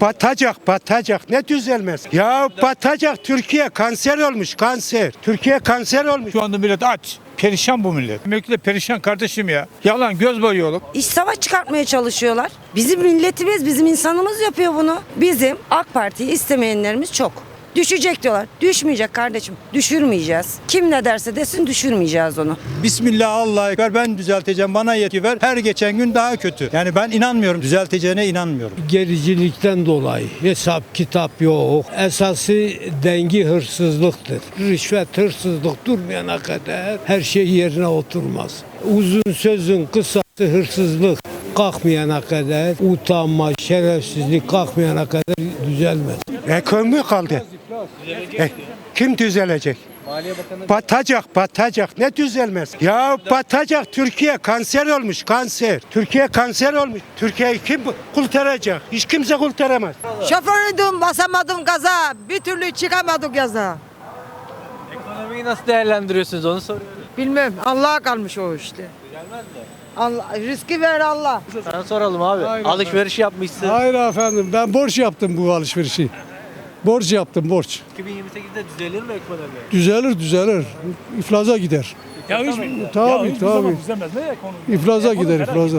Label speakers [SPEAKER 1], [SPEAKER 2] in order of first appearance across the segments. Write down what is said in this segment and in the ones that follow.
[SPEAKER 1] Batacak, batacak. Ne düzelmez? Ya batacak. Türkiye kanser olmuş, kanser. Türkiye kanser olmuş.
[SPEAKER 2] Şu anda millet aç. Perişan bu millet. Emekli perişan kardeşim ya. Yalan göz boyuyor.
[SPEAKER 3] İş savaş çıkartmaya çalışıyorlar. Bizim milletimiz, bizim insanımız yapıyor bunu. Bizim AK Parti'yi istemeyenlerimiz çok. Düşecek diyorlar. Düşmeyecek kardeşim. Düşürmeyeceğiz. Kim ne derse desin düşürmeyeceğiz onu.
[SPEAKER 4] Bismillah Allah ekber ben düzelteceğim bana yetki ver. Her geçen gün daha kötü. Yani ben inanmıyorum düzelteceğine inanmıyorum.
[SPEAKER 5] gericilikten dolayı hesap kitap yok. Esası dengi hırsızlıktır. Rüşvet hırsızlık durmayana kadar her şey yerine oturmaz. Uzun sözün kısası hırsızlık kalkmayana kadar utanma, şerefsizlik kalkmayana kadar düzelmez.
[SPEAKER 1] Ekonomi kaldı. E, kim düzelecek? Batacak, batacak. Ne düzelmez? Ya batacak. Türkiye kanser olmuş, kanser. Türkiye kanser olmuş. Türkiye'yi kim kurtaracak? Hiç kimse kurtaramaz.
[SPEAKER 6] Şoförüydüm basamadım gaza. Bir türlü çıkamadık gaza.
[SPEAKER 7] Ekonomiyi nasıl değerlendiriyorsunuz onu soruyorum.
[SPEAKER 6] Bilmem Allah'a kalmış o işte. Allah, riski ver Allah.
[SPEAKER 7] Sana soralım abi. Alışveriş yapmışsın.
[SPEAKER 5] Hayır efendim ben borç yaptım bu alışverişi. Borç yaptım borç.
[SPEAKER 7] 2028'de düzelir mi ekonomi?
[SPEAKER 5] Düzelir düzelir. İflaza gider.
[SPEAKER 2] Ya hiç,
[SPEAKER 5] Tabii tabii. İflaza gider iflaza.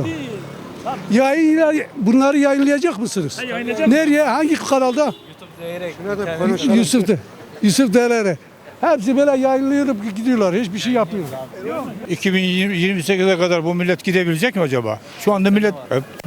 [SPEAKER 5] Yayın, bunları yayınlayacak mısınız? Nereye? Hangi kanalda? Yusuf'ta. Yusuf Derere. Hepsi böyle yayınlayıp gidiyorlar. Hiçbir şey yapmıyorlar.
[SPEAKER 2] 2028'e kadar bu millet gidebilecek mi acaba? Şu anda millet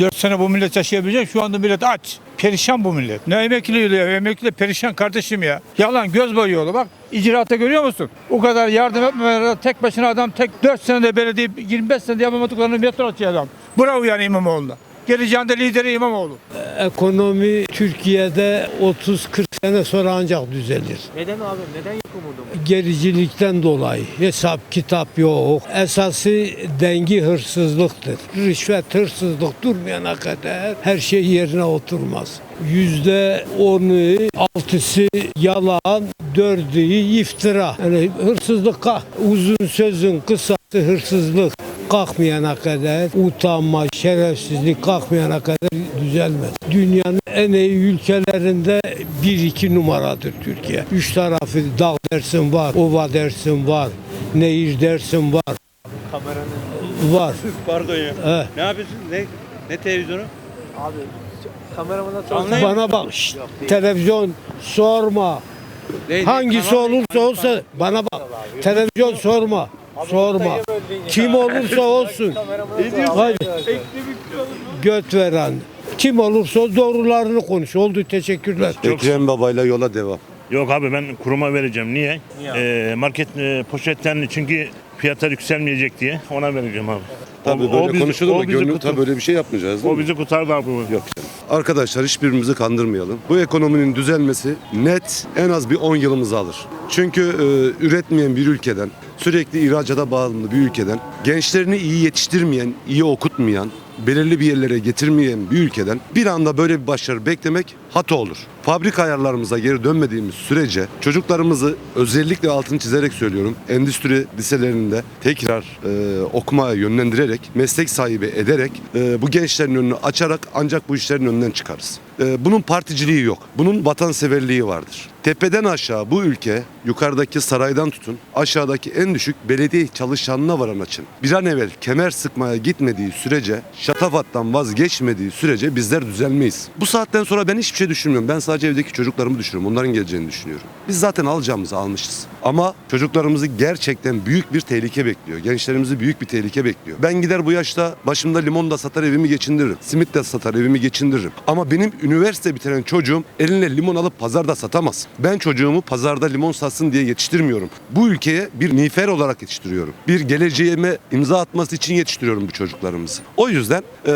[SPEAKER 2] 4 sene bu millet yaşayabilecek. Şu anda millet aç. Perişan bu millet. Ne emekli ya? Emekli perişan kardeşim ya. Yalan göz boyuyor. Bak icraata görüyor musun? O kadar yardım etmemeler tek başına adam tek 4 senede belediye 25 senede yapamadıklarını metro atıyor adam. Bravo yani İmamoğlu'na. Geleceğinde lideri İmamoğlu.
[SPEAKER 5] Ekonomi Türkiye'de 30-40 sene sonra ancak düzelir.
[SPEAKER 7] Neden abi? Neden yok umudum?
[SPEAKER 5] gericilikten dolayı hesap kitap yok. Esası dengi hırsızlıktır. Rüşvet hırsızlık durmayana kadar her şey yerine oturmaz. Yüzde onu, altısı yalan, dördü iftira. Yani hırsızlık uzun sözün kısası hırsızlık kalkmayana kadar utanma, şerefsizlik kalkmayana kadar düzelmez. Dünyanın en iyi ülkelerinde bir iki numaradır Türkiye. Üç tarafı dağ dersin var, ova dersin var, nehir dersin var. Var.
[SPEAKER 8] Pardon ya.
[SPEAKER 5] Evet.
[SPEAKER 8] Ne yapıyorsun? Ne ne televizyonu?
[SPEAKER 7] Abi kameramana.
[SPEAKER 5] Bana bak şşt, televizyon sorma.
[SPEAKER 8] Ne-
[SPEAKER 5] Hangisi
[SPEAKER 8] kanal-
[SPEAKER 5] olursa olsa bana bak. Televizyon sorma. Sorma. Kim olursa olsun. Göt veren. Kim olursa doğrularını konuş. Oldu teşekkürler.
[SPEAKER 9] Ekrem Baba'yla yola devam.
[SPEAKER 10] Yok abi ben kuruma vereceğim. Niye? Ee, market e, poşetten çünkü fiyatlar yükselmeyecek diye ona vereceğim abi.
[SPEAKER 9] Tabii
[SPEAKER 10] O-
[SPEAKER 9] böyle
[SPEAKER 10] o bizi-
[SPEAKER 9] konuşulur gönül
[SPEAKER 10] kurtar-
[SPEAKER 9] tabii böyle bir şey yapmayacağız değil
[SPEAKER 10] O
[SPEAKER 9] mi?
[SPEAKER 10] bizi kurtardı abi.
[SPEAKER 9] Yok canım. Arkadaşlar hiçbirimizi kandırmayalım. Bu ekonominin düzelmesi net en az bir 10 yılımızı alır. Çünkü e, üretmeyen bir ülkeden, sürekli ihracata bağımlı bir ülkeden, gençlerini iyi yetiştirmeyen, iyi okutmayan, belirli bir yerlere getirmeyen bir ülkeden bir anda böyle bir başarı beklemek hata olur. Fabrika ayarlarımıza geri dönmediğimiz sürece çocuklarımızı özellikle altını çizerek söylüyorum endüstri liselerinde tekrar e, okumaya yönlendirerek meslek sahibi ederek e, bu gençlerin önünü açarak ancak bu işlerin önünden çıkarız. E, bunun particiliği yok. Bunun vatanseverliği vardır. Tepeden aşağı bu ülke yukarıdaki saraydan tutun aşağıdaki en düşük belediye çalışanına varan açın. Bir an evvel kemer sıkmaya gitmediği sürece şatafattan vazgeçmediği sürece bizler düzelmeyiz. Bu saatten sonra ben hiçbir şey düşünmüyorum. Ben sadece evdeki çocuklarımı düşünüyorum. Onların geleceğini düşünüyorum. Biz zaten alacağımızı almışız. Ama çocuklarımızı gerçekten büyük bir tehlike bekliyor. Gençlerimizi büyük bir tehlike bekliyor. Ben gider bu yaşta başımda limon da satar evimi geçindiririm. Simit de satar evimi geçindiririm. Ama benim üniversite bitiren çocuğum eline limon alıp pazarda satamaz. Ben çocuğumu pazarda limon satsın diye yetiştirmiyorum. Bu ülkeye bir nifer olarak yetiştiriyorum. Bir geleceğime imza atması için yetiştiriyorum bu çocuklarımızı. O yüzden eee,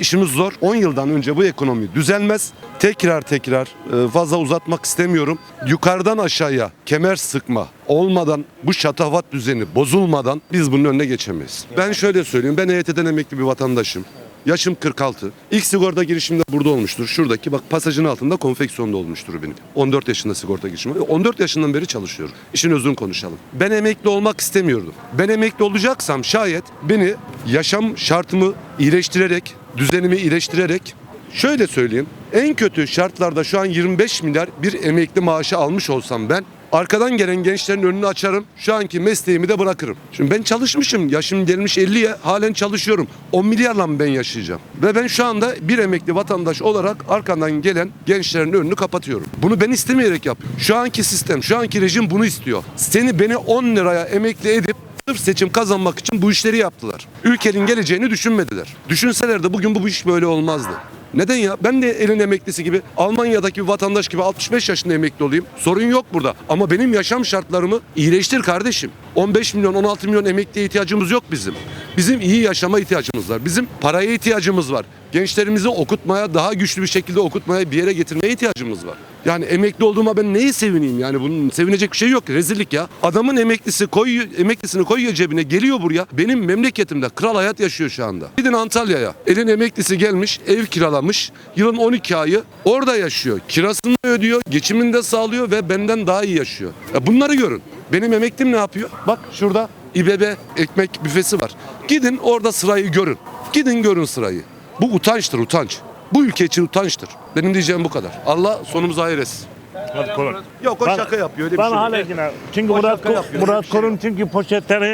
[SPEAKER 9] işimiz zor. 10 yıldan önce bu ekonomi düzelmez. Tekrar tekrar eee, fazla uzatmak istemiyorum. Yukarıdan aşağıya kemer sıkma olmadan bu şatafat düzeni bozulmadan biz bunun önüne geçemeyiz. Ben şöyle söyleyeyim. Ben EYT'den emekli bir vatandaşım. Yaşım 46. İlk sigorta girişim de burada olmuştur. Şuradaki bak pasajın altında konfeksiyonda olmuştur benim. 14 yaşında sigorta girişim. var. 14 yaşından beri çalışıyorum. İşin özünü konuşalım. Ben emekli olmak istemiyordum. Ben emekli olacaksam şayet beni yaşam şartımı iyileştirerek, düzenimi iyileştirerek şöyle söyleyeyim. En kötü şartlarda şu an 25 milyar bir emekli maaşı almış olsam ben arkadan gelen gençlerin önünü açarım. Şu anki mesleğimi de bırakırım. Şimdi ben çalışmışım. Yaşım gelmiş 50'ye halen çalışıyorum. 10 milyarla mı ben yaşayacağım? Ve ben şu anda bir emekli vatandaş olarak arkandan gelen gençlerin önünü kapatıyorum. Bunu ben istemeyerek yapıyorum. Şu anki sistem, şu anki rejim bunu istiyor. Seni beni 10 liraya emekli edip Sırf seçim kazanmak için bu işleri yaptılar. Ülkenin geleceğini düşünmediler. Düşünselerdi bugün bu iş böyle olmazdı. Neden ya? Ben de elin emeklisi gibi Almanya'daki bir vatandaş gibi 65 yaşında emekli olayım. Sorun yok burada. Ama benim yaşam şartlarımı iyileştir kardeşim. 15 milyon 16 milyon emekliye ihtiyacımız yok bizim. Bizim iyi yaşama ihtiyacımız var. Bizim paraya ihtiyacımız var. Gençlerimizi okutmaya, daha güçlü bir şekilde okutmaya, bir yere getirmeye ihtiyacımız var. Yani emekli olduğuma ben neyi sevineyim yani bunun sevinecek bir şey yok rezillik ya. Adamın emeklisi koyuyor, emeklisini koyuyor cebine geliyor buraya. Benim memleketimde kral hayat yaşıyor şu anda. Gidin Antalya'ya. Elin emeklisi gelmiş ev kiralamış. Yılın 12 ayı orada yaşıyor. Kirasını ödüyor, geçimini de sağlıyor ve benden daha iyi yaşıyor. Ya bunları görün. Benim emeklim ne yapıyor? Bak şurada İBB ekmek büfesi var. Gidin orada sırayı görün. Gidin görün sırayı. Bu utançtır utanç. Bu ülke için utançtır. Benim diyeceğim bu kadar. Allah sonumuzu hayır etsin.
[SPEAKER 10] Hadi kolay.
[SPEAKER 9] Yok o
[SPEAKER 10] Ben-
[SPEAKER 9] şaka yapıyor öyle bir
[SPEAKER 10] Bana
[SPEAKER 9] şey.
[SPEAKER 10] hala yine. Çünkü
[SPEAKER 9] O
[SPEAKER 10] Murat,
[SPEAKER 9] şaka yapıyor,
[SPEAKER 10] Murat
[SPEAKER 9] öyle bir şey
[SPEAKER 10] çünkü poşetleri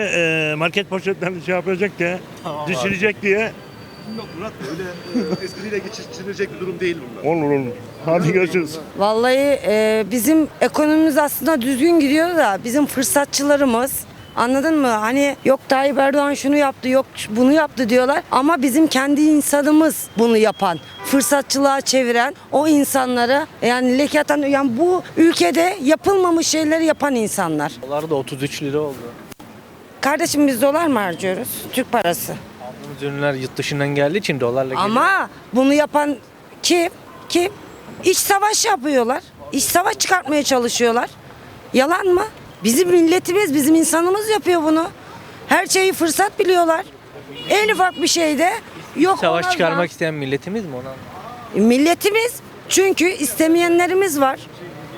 [SPEAKER 10] e, market poşetlerini şey yapacak diye düşürecek diye
[SPEAKER 9] Yok Murat öyle e, espriyle geçiştirilecek bir durum değil bunlar.
[SPEAKER 10] olur olur. Hadi görüşürüz.
[SPEAKER 3] Vallahi e, bizim ekonomimiz aslında düzgün gidiyor da bizim fırsatçılarımız Anladın mı? Hani yok Tayyip Erdoğan şunu yaptı, yok bunu yaptı diyorlar. Ama bizim kendi insanımız bunu yapan, fırsatçılığa çeviren o insanları yani leke atan, yani bu ülkede yapılmamış şeyleri yapan insanlar.
[SPEAKER 7] Dolar da 33 lira oldu.
[SPEAKER 3] Kardeşim biz dolar mı harcıyoruz? Türk parası.
[SPEAKER 7] Aldığımız ürünler yurt dışından geldiği için dolarla geliyor.
[SPEAKER 3] Ama bunu yapan kim? Kim? İç savaş yapıyorlar. İç savaş çıkartmaya çalışıyorlar. Yalan mı? Bizim milletimiz, bizim insanımız yapıyor bunu. Her şeyi fırsat biliyorlar. En ufak bir şeyde yok
[SPEAKER 7] Savaş
[SPEAKER 3] ona
[SPEAKER 7] çıkarmak
[SPEAKER 3] zam.
[SPEAKER 7] isteyen milletimiz mi anlamadım.
[SPEAKER 3] Milletimiz çünkü istemeyenlerimiz var.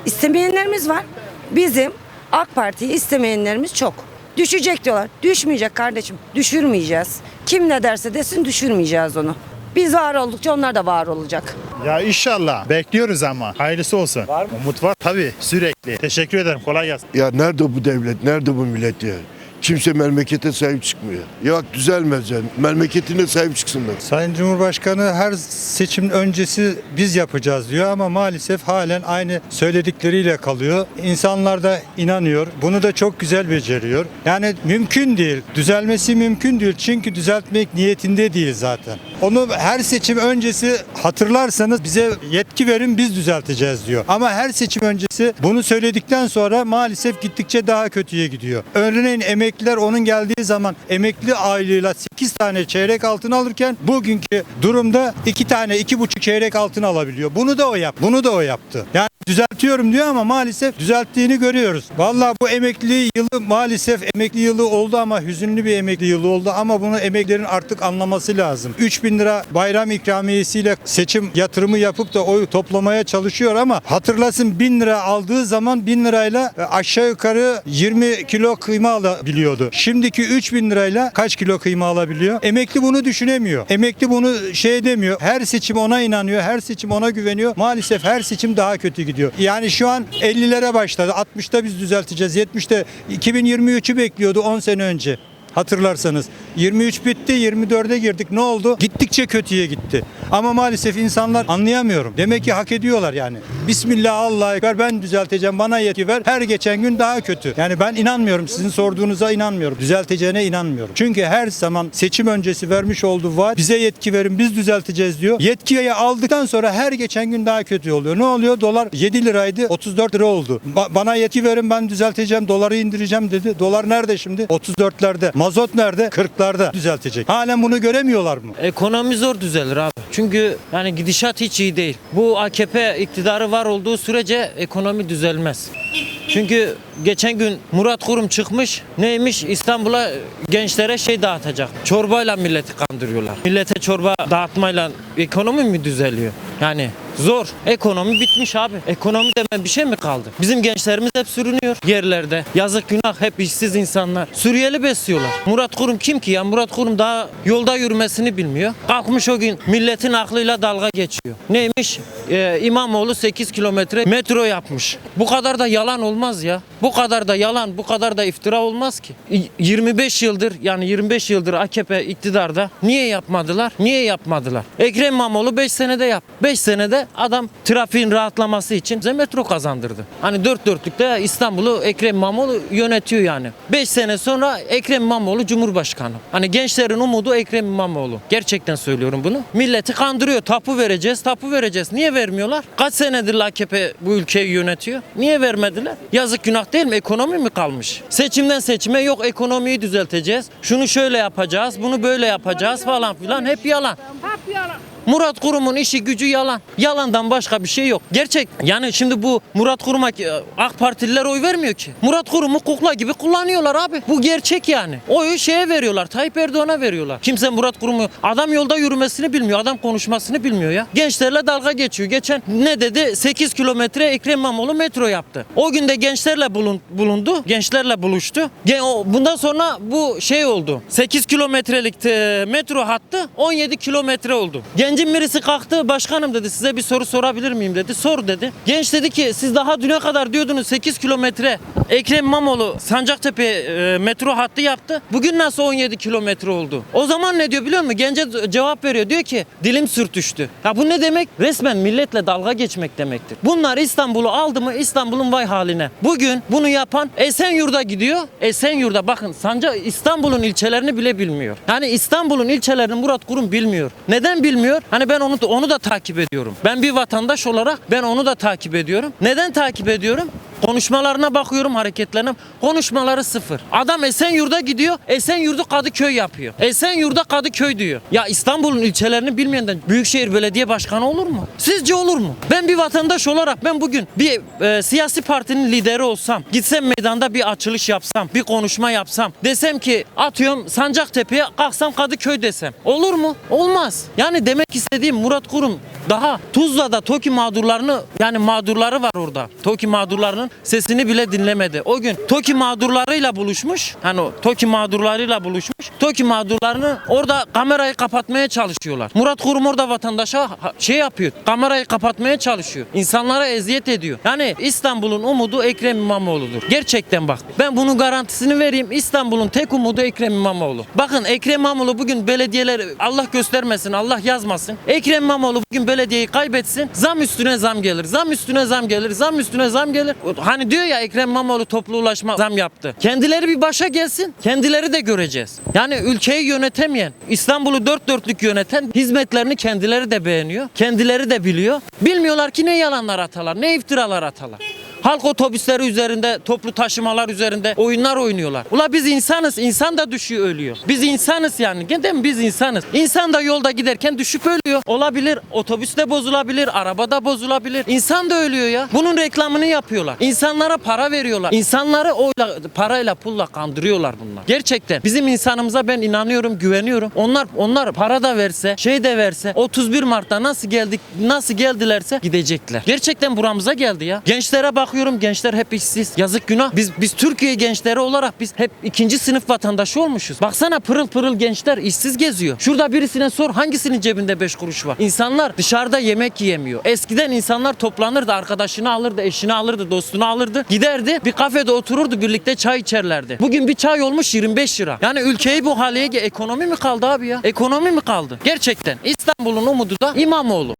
[SPEAKER 3] İstemeyenlerimiz var. Bizim AK Parti'yi istemeyenlerimiz çok. Düşecek diyorlar. Düşmeyecek kardeşim. Düşürmeyeceğiz. Kim ne derse desin düşürmeyeceğiz onu. Biz var oldukça onlar da var olacak.
[SPEAKER 11] Ya inşallah. Bekliyoruz ama. Hayırlısı olsun. Var mı? Umut var tabii sürekli. Teşekkür ederim. Kolay gelsin.
[SPEAKER 12] Ya nerede bu devlet, nerede bu millet ya? Kimse memlekete sahip çıkmıyor. Ya düzelmez yani. Memleketine sahip çıksınlar.
[SPEAKER 4] Sayın Cumhurbaşkanı her seçim öncesi biz yapacağız diyor ama maalesef halen aynı söyledikleriyle kalıyor. İnsanlar da inanıyor. Bunu da çok güzel beceriyor. Yani mümkün değil. Düzelmesi mümkün değil. Çünkü düzeltmek niyetinde değil zaten. Onu her seçim öncesi hatırlarsanız bize yetki verin biz düzelteceğiz diyor. Ama her seçim öncesi bunu söyledikten sonra maalesef gittikçe daha kötüye gidiyor. Örneğin emekliler onun geldiği zaman emekli aylığıyla 8 tane çeyrek altın alırken bugünkü durumda 2 tane 2,5 çeyrek altın alabiliyor. Bunu da o yap. Bunu da o yaptı. Yani düzeltiyorum diyor ama maalesef düzelttiğini görüyoruz. Vallahi bu emekli yılı maalesef emekli yılı oldu ama hüzünlü bir emekli yılı oldu ama bunu emeklilerin artık anlaması lazım. 3000 lira bayram ikramiyesiyle seçim yatırımı yapıp da oy toplamaya çalışıyor ama hatırlasın 1000 lira aldığı zaman 1000 lirayla e, aşağı yukarı 20 kilo kıyma alabiliyordu. Şimdiki 3000 lirayla kaç kilo kıyma alabiliyor? Emekli bunu düşünemiyor. Emekli bunu şey demiyor. Her seçim ona inanıyor. Her seçim ona güveniyor. Maalesef her seçim daha kötü gidiyor. Yani şu an 50'lere başladı. 60'ta biz düzelteceğiz. 70'te 2023'ü bekliyordu 10 sene önce. Hatırlarsanız 23 bitti 24'e girdik ne oldu? Gittikçe kötüye gitti. Ama maalesef insanlar anlayamıyorum. Demek ki hak ediyorlar yani. Bismillah Allah ekber ben düzelteceğim bana yetki ver. Her geçen gün daha kötü. Yani ben inanmıyorum sizin sorduğunuza inanmıyorum. Düzelteceğine inanmıyorum. Çünkü her zaman seçim öncesi vermiş olduğu vaat bize yetki verin biz düzelteceğiz diyor. Yetkiyi aldıktan sonra her geçen gün daha kötü oluyor. Ne oluyor? Dolar 7 liraydı 34 lira oldu. Ba- bana yetki verin ben düzelteceğim doları indireceğim dedi. Dolar nerede şimdi? 34'lerde. Mazot nerede? 40'larda düzeltecek. Halen bunu göremiyorlar mı?
[SPEAKER 13] Ekonomi zor düzelir abi. Çünkü yani gidişat hiç iyi değil. Bu AKP iktidarı var olduğu sürece ekonomi düzelmez. Çünkü geçen gün Murat Kurum çıkmış. Neymiş? İstanbul'a gençlere şey dağıtacak. Çorbayla milleti kandırıyorlar. Millete çorba dağıtmayla ekonomi mi düzeliyor? Yani Zor. Ekonomi bitmiş abi. Ekonomi denen bir şey mi kaldı? Bizim gençlerimiz hep sürünüyor yerlerde. Yazık günah hep işsiz insanlar. Suriyeli besliyorlar. Murat Kurum kim ki ya? Murat Kurum daha yolda yürümesini bilmiyor. Kalkmış o gün milletin aklıyla dalga geçiyor. Neymiş? Ee, İmamoğlu 8 kilometre metro yapmış. Bu kadar da yalan olmaz ya. Bu kadar da yalan, bu kadar da iftira olmaz ki. Y- 25 yıldır yani 25 yıldır AKP iktidarda niye yapmadılar? Niye yapmadılar? Ekrem İmamoğlu 5 senede yap. 5 senede adam trafiğin rahatlaması için bize metro kazandırdı. Hani dört dörtlükte İstanbul'u Ekrem İmamoğlu yönetiyor yani. 5 sene sonra Ekrem İmamoğlu Cumhurbaşkanı. Hani gençlerin umudu Ekrem İmamoğlu. Gerçekten söylüyorum bunu. Milleti kandırıyor. Tapu vereceğiz, tapu vereceğiz. Niye vermiyorlar? Kaç senedir AKP bu ülkeyi yönetiyor? Niye vermediler? Yazık günah değil mi? Ekonomi mi kalmış? Seçimden seçime yok ekonomiyi düzelteceğiz. Şunu şöyle yapacağız, bunu böyle yapacağız falan filan. Hep yalan. Murat Kurum'un işi gücü yalan. Yalandan başka bir şey yok. Gerçek. Yani şimdi bu Murat Kurum'a e, AK Partililer oy vermiyor ki. Murat Kurum'u kukla gibi kullanıyorlar abi. Bu gerçek yani. Oyu şeye veriyorlar. Tayyip Erdoğan'a veriyorlar. Kimse Murat Kurum'u adam yolda yürümesini bilmiyor. Adam konuşmasını bilmiyor ya. Gençlerle dalga geçiyor. Geçen ne dedi? 8 kilometre Ekrem İmamoğlu metro yaptı. O günde gençlerle bulun- bulundu. Gençlerle buluştu. Bundan sonra bu şey oldu. 8 kilometrelik e, metro hattı 17 kilometre oldu. Gencin birisi kalktı başkanım dedi size bir soru sorabilir miyim dedi. Sor dedi. Genç dedi ki siz daha düne kadar diyordunuz 8 kilometre Ekrem İmamoğlu Sancaktepe e, metro hattı yaptı. Bugün nasıl 17 kilometre oldu? O zaman ne diyor biliyor musun? Gence cevap veriyor. Diyor ki dilim sürtüştü. Ya bu ne demek? Resmen milletle dalga geçmek demektir. Bunlar İstanbul'u aldı mı İstanbul'un vay haline. Bugün bunu yapan Esenyurt'a gidiyor. Esenyurt'a bakın Sancak İstanbul'un ilçelerini bile bilmiyor. Yani İstanbul'un ilçelerini Murat Kurum bilmiyor. Neden bilmiyor? Hani ben onu onu da takip ediyorum. Ben bir vatandaş olarak ben onu da takip ediyorum. Neden takip ediyorum? Konuşmalarına bakıyorum hareketlerine. Konuşmaları sıfır. Adam Esenyurt'a gidiyor. Esenyurt'u Kadıköy yapıyor. Esenyurt'a Kadıköy diyor. Ya İstanbul'un ilçelerini bilmeyenden Büyükşehir Belediye Başkanı olur mu? Sizce olur mu? Ben bir vatandaş olarak ben bugün bir e, siyasi partinin lideri olsam, gitsem meydanda bir açılış yapsam, bir konuşma yapsam, desem ki atıyorum Sancaktepe'ye kalksam Kadıköy desem. Olur mu? Olmaz. Yani demek istediğim Murat Kurum daha Tuzla'da TOKİ mağdurlarını yani mağdurları var orada. TOKİ mağdurlarının sesini bile dinlemedi. O gün TOKİ mağdurlarıyla buluşmuş. Hani o TOKİ mağdurlarıyla buluşmuş. TOKİ mağdurlarını orada kamerayı kapatmaya çalışıyorlar. Murat Kurum orada vatandaşa şey yapıyor. Kamerayı kapatmaya çalışıyor. İnsanlara eziyet ediyor. Yani İstanbul'un umudu Ekrem İmamoğlu'dur. Gerçekten bak. Ben bunun garantisini vereyim. İstanbul'un tek umudu Ekrem İmamoğlu. Bakın Ekrem İmamoğlu bugün belediyeler Allah göstermesin, Allah yazmasın. Ekrem İmamoğlu bugün belediyeyi kaybetsin. Zam üstüne zam gelir. Zam üstüne zam gelir. Zam üstüne zam gelir. Hani diyor ya Ekrem İmamoğlu toplu ulaşma zam yaptı. Kendileri bir başa gelsin. Kendileri de göreceğiz. Yani ülkeyi yönetemeyen, İstanbul'u dört dörtlük yöneten hizmetlerini kendileri de beğeniyor. Kendileri de biliyor. Bilmiyorlar ki ne yalanlar atalar, ne iftiralar atalar. Halk otobüsleri üzerinde, toplu taşımalar üzerinde oyunlar oynuyorlar. Ula biz insanız, insan da düşüyor ölüyor. Biz insanız yani, değil mi? Biz insanız. İnsan da yolda giderken düşüp ölüyor. Olabilir, otobüs de bozulabilir, araba da bozulabilir. İnsan da ölüyor ya. Bunun reklamını yapıyorlar. İnsanlara para veriyorlar. İnsanları oyla, parayla, pulla kandırıyorlar bunlar. Gerçekten bizim insanımıza ben inanıyorum, güveniyorum. Onlar onlar para da verse, şey de verse 31 Mart'ta nasıl geldik, nasıl geldilerse gidecekler. Gerçekten buramıza geldi ya. Gençlere bakıyorum, gençler hep işsiz. Yazık günah. Biz biz Türkiye gençleri olarak biz hep ikinci sınıf vatandaşı olmuşuz. Baksana pırıl pırıl gençler işsiz geziyor. Şurada birisine sor hangisinin cebinde 5 kuruş var? İnsanlar dışarıda yemek yiyemiyor. Eskiden insanlar toplanırdı, arkadaşını alırdı, eşini alırdı, dostunu alırdı. Giderdi, bir kafede otururdu, birlikte çay içerlerdi. Bugün bir çay olmuş 25 lira. Yani ülkeyi bu hale ekonomi mi kaldı abi ya? Ekonomi mi kaldı? Gerçekten İstanbul'un umudu da İmamoğlu.